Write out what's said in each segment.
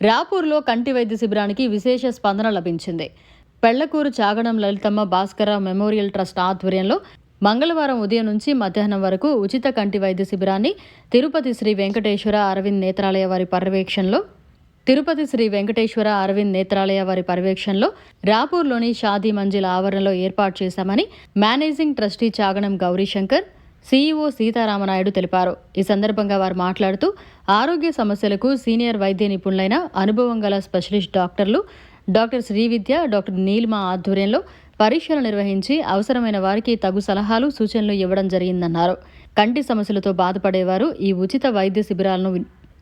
రాపూర్లో కంటి వైద్య శిబిరానికి విశేష స్పందన లభించింది. పెళ్ళకూరు చాగడం లలితమ్మ భాస్కర మెమోరియల్ ట్రస్ట్ ఆధ్వర్యంలో మంగళవారం ఉదయం నుంచి మధ్యాహ్నం వరకు ఉచిత కంటి వైద్య శిబిరాన్ని తిరుపతి శ్రీ వెంకటేశ్వర అరవింద్ నేత్రాలయ వారి పర్యవేక్షణలో తిరుపతి శ్రీ వెంకటేశ్వర అరవింద్ నేత్రాలయ వారి పర్యవేక్షణలో రాపూర్లోని షాదీ మంజిల్ ఆవరణలో ఏర్పాటు చేశామని managing trustee Chaganam Gowrishankar CEO Sitaramanaidu తెలిపారు. ఈ సందర్భంగా వారు మాట్లాడుతూ ఆరోగ్య సమస్యలకు సీనియర్ వైద్య నిపుణులైన అనుభవం గల స్పెషలిస్ట్ డాక్టర్లు డాక్టర్ శ్రీవిద్య డాక్టర్ నీల్మ ఆధ్వర్యంలో పరీక్షలు నిర్వహించి అవసరమైన వారికి తగు సలహాలు సూచనలు ఇవ్వడం జరిగిందన్నారు. కంటి సమస్యలతో బాధపడేవారు ఈ ఉచిత వైద్య శిబిరాలను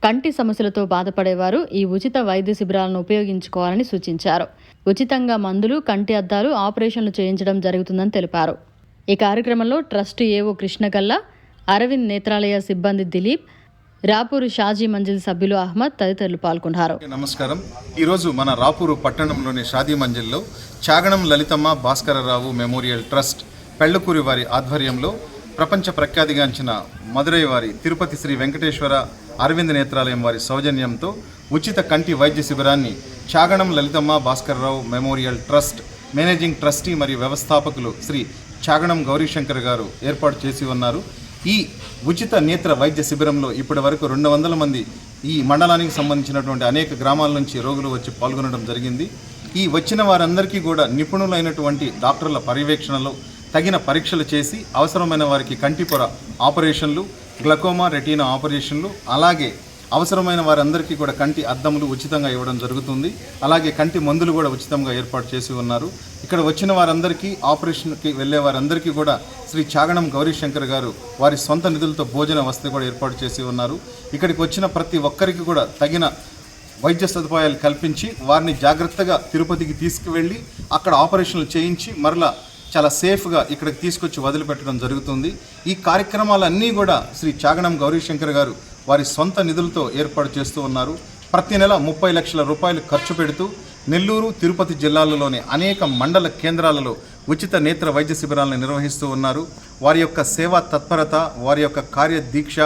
కంటి సమస్యలతో బాధపడేవారు ఈ ఉచిత వైద్య శిబిరాలను ఉపయోగించుకోవాలని సూచించారు. ఉచితంగా మందులు కంటి అద్దాలు ఆపరేషన్లు చేయించడం జరుగుతుందని తెలిపారు. ఈ కార్యక్రమంలో ట్రస్ట్ ఏవో కృష్ణకల్లా అరవింద్ నేత్రాలయ సిబ్బంది దిలీప్ రాపూరు షాజీ మంజిల్ సభ్యులు అహ్మద్ తదితరులు పాల్గొన్నారు. నమస్కారం. ఈరోజు మన రాపూరు పట్టణంలోని షాదీ మంజిల్లో చాగణం లలితమ్మ భాస్కరరావు మెమోరియల్ ట్రస్ట్ పెళ్ళకూరి వారి ఆధ్వర్యంలో ప్రపంచ ప్రఖ్యాతిగాంచిన మదురై వారి తిరుపతి శ్రీ వెంకటేశ్వర అరవింద్ నేత్రాలయం వారి సౌజన్యంతో ఉచిత కంటి వైద్య శిబిరాన్ని Chaganam Lalithamma Bhaskararao memorial trust managing trustee మరియు వ్యవస్థాపకులు శ్రీ చాగణం గౌరీశంకర్ గారు ఏర్పాటు చేసి ఉన్నారు. ఈ ఉచిత నేత్ర వైద్య శిబిరంలో ఇప్పటి వరకు రెండు వందల మంది ఈ మండలానికి సంబంధించినటువంటి అనేక గ్రామాల నుంచి రోగులు వచ్చి పాల్గొనడం జరిగింది. ఈ వచ్చిన వారందరికీ కూడా నిపుణులైనటువంటి డాక్టర్ల పర్యవేక్షణలో తగిన పరీక్షలు చేసి అవసరమైన వారికి కంటిపొర ఆపరేషన్లు గ్లకోమా రెటీనా ఆపరేషన్లు అలాగే అవసరమైన వారందరికీ కూడా కంటి అద్దములు ఉచితంగా ఇవ్వడం జరుగుతుంది. అలాగే కంటి మందులు కూడా ఉచితంగా ఏర్పాటు చేసి ఉన్నారు. ఇక్కడ వచ్చిన వారందరికీ ఆపరేషన్కి వెళ్ళే వారందరికీ కూడా శ్రీ చాగణం గౌరీశంకర్ గారు వారి సొంత నిధులతో భోజన వసతి కూడా ఏర్పాటు చేసి ఉన్నారు. ఇక్కడికి వచ్చిన ప్రతి ఒక్కరికి కూడా తగిన వైద్య సదుపాయాలు కల్పించి వారిని జాగ్రత్తగా తిరుపతికి తీసుకువెళ్ళి అక్కడ ఆపరేషన్లు చేయించి మరలా చాలా సేఫ్గా ఇక్కడికి తీసుకొచ్చి వదిలిపెట్టడం జరుగుతుంది. ఈ కార్యక్రమాలన్నీ కూడా శ్రీ చాగణం గౌరీశంకర్ గారు వారి సొంత నిధులతో ఏర్పాటు చేస్తూ ఉన్నారు. ప్రతి నెల ముప్పై లక్షల రూపాయలు ఖర్చు పెడుతూ నెల్లూరు తిరుపతి జిల్లాలలోని అనేక మండల కేంద్రాలలో ఉచిత నేత్ర వైద్య శిబిరాలను నిర్వహిస్తూ ఉన్నారు. వారి యొక్క సేవా తత్పరత వారి యొక్క కార్యదీక్ష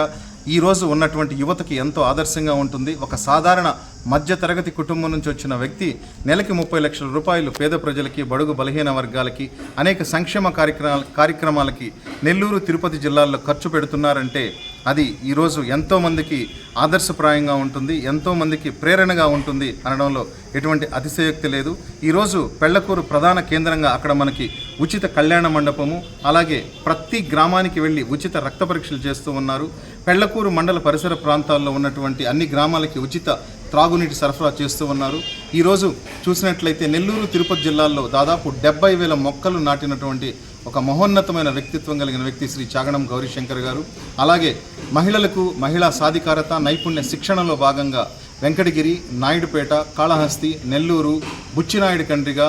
ఈ రోజు ఉన్నటువంటి యువతకి ఎంతో ఆదర్శంగా ఉంటుంది. ఒక సాధారణ మధ్య తరగతి కుటుంబం నుంచి వచ్చిన వ్యక్తి నెలకి ముప్పై లక్షల రూపాయలు పేద ప్రజలకి బడుగు బలహీన వర్గాలకి అనేక సంక్షేమ కార్యక్రమాల కార్యక్రమాలకి నెల్లూరు తిరుపతి జిల్లాల్లో ఖర్చు పెడుతున్నారంటే అది ఈరోజు ఎంతోమందికి ఆదర్శప్రాయంగా ఉంటుంది ఎంతోమందికి ప్రేరణగా ఉంటుంది అనడంలో ఎటువంటి అతిశయోక్తి లేదు. ఈరోజు పెళ్ళకూరు ప్రధాన కేంద్రంగా అక్కడ మనకి ఉచిత కళ్యాణ మండపము అలాగే ప్రతి గ్రామానికి వెళ్ళి ఉచిత రక్త పరీక్షలు చేస్తూ ఉన్నారు. పెళ్ళకూరు మండల పరిసర ప్రాంతాల్లో ఉన్నటువంటి అన్ని గ్రామాలకి ఉచిత త్రాగునీటి సరఫరా చేస్తూ ఉన్నారు. ఈరోజు చూసినట్లయితే నెల్లూరు తిరుపతి జిల్లాల్లో దాదాపు డెబ్బై వేల మొక్కలు నాటినటువంటి ఒక మహోన్నతమైన వ్యక్తిత్వం కలిగిన వ్యక్తి శ్రీ చాగణం గౌరీశంకర్ గారు. అలాగే మహిళలకు మహిళా సాధికారత నైపుణ్య శిక్షణలో భాగంగా వెంకటగిరి నాయుడుపేట కాళహస్తి నెల్లూరు బుచ్చినాయుడు కండ్రిగా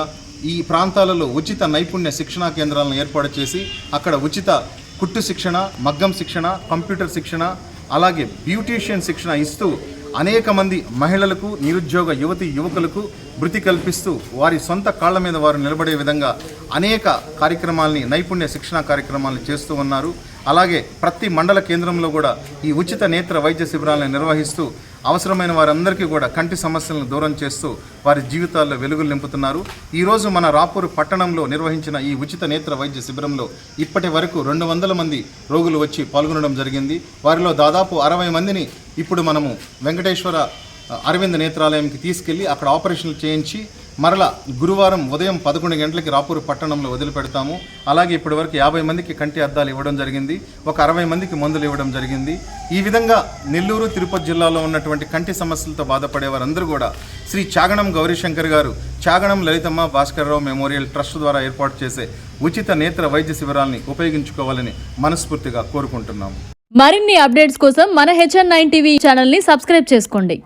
ఈ ప్రాంతాలలో ఉచిత నైపుణ్య శిక్షణా కేంద్రాలను ఏర్పాటు చేసి అక్కడ ఉచిత కుట్టు శిక్షణ మగ్గం శిక్షణ కంప్యూటర్ శిక్షణ అలాగే బ్యూటీషియన్ శిక్షణ ఇస్తూ అనేక మంది మహిళలకు నిరుద్యోగ యువతి యువకులకు మృతి కల్పిస్తూ వారి సొంత కాళ్ళ మీద వారు నిలబడే విధంగా అనేక కార్యక్రమాల్ని నైపుణ్య శిక్షణ కార్యక్రమాలను చేస్తూ ఉన్నారు. అలాగే ప్రతి మండల కేంద్రంలో కూడా ఈ ఉచిత నేత్ర వైద్య శిబిరాలను నిర్వహిస్తూ అవసరమైన వారందరికీ కూడా కంటి సమస్యలను దూరం చేస్తూ వారి జీవితాల్లో వెలుగులు నింపుతున్నారు. ఈరోజు మన రాపూరు పట్టణంలో నిర్వహించిన ఈ ఉచిత నేత్ర వైద్య శిబిరంలో ఇప్పటి వరకు రెండు వందల మంది రోగులు వచ్చి పాల్గొనడం జరిగింది. వారిలో దాదాపు అరవై మందిని ఇప్పుడు మనము వెంకటేశ్వర అరవింద్ నేత్రాలయంకి తీసుకెళ్ళి అక్కడ ఆపరేషన్లు చేయించి మరలా గురువారం ఉదయం పదకొండు గంటలకి రాపూరు పట్టణంలో వదిలిపెడతాము. అలాగే ఇప్పటివరకు యాభై మందికి కంటి అద్దాలు ఇవ్వడం జరిగింది. ఒక అరవై మందికి మందులు ఇవ్వడం జరిగింది. ఈ విధంగా నెల్లూరు తిరుపతి జిల్లాలో ఉన్నటువంటి కంటి సమస్యలతో బాధపడే వారందరూ కూడా శ్రీ చాగణం గౌరీశంకర్ గారు చాగణం లలితమ్మ భాస్కర్రావు మెమోరియల్ ట్రస్ట్ ద్వారా ఏర్పాటు చేసే ఉచిత నేత్ర వైద్య శిబిరాల్ని ఉపయోగించుకోవాలని మనస్ఫూర్తిగా కోరుకుంటున్నాము. మరిన్ని అప్డేట్స్ కోసం మన హెచ్ఎన్ నైన్ టీవీ ఛానల్ని సబ్స్క్రైబ్ చేసుకోండి.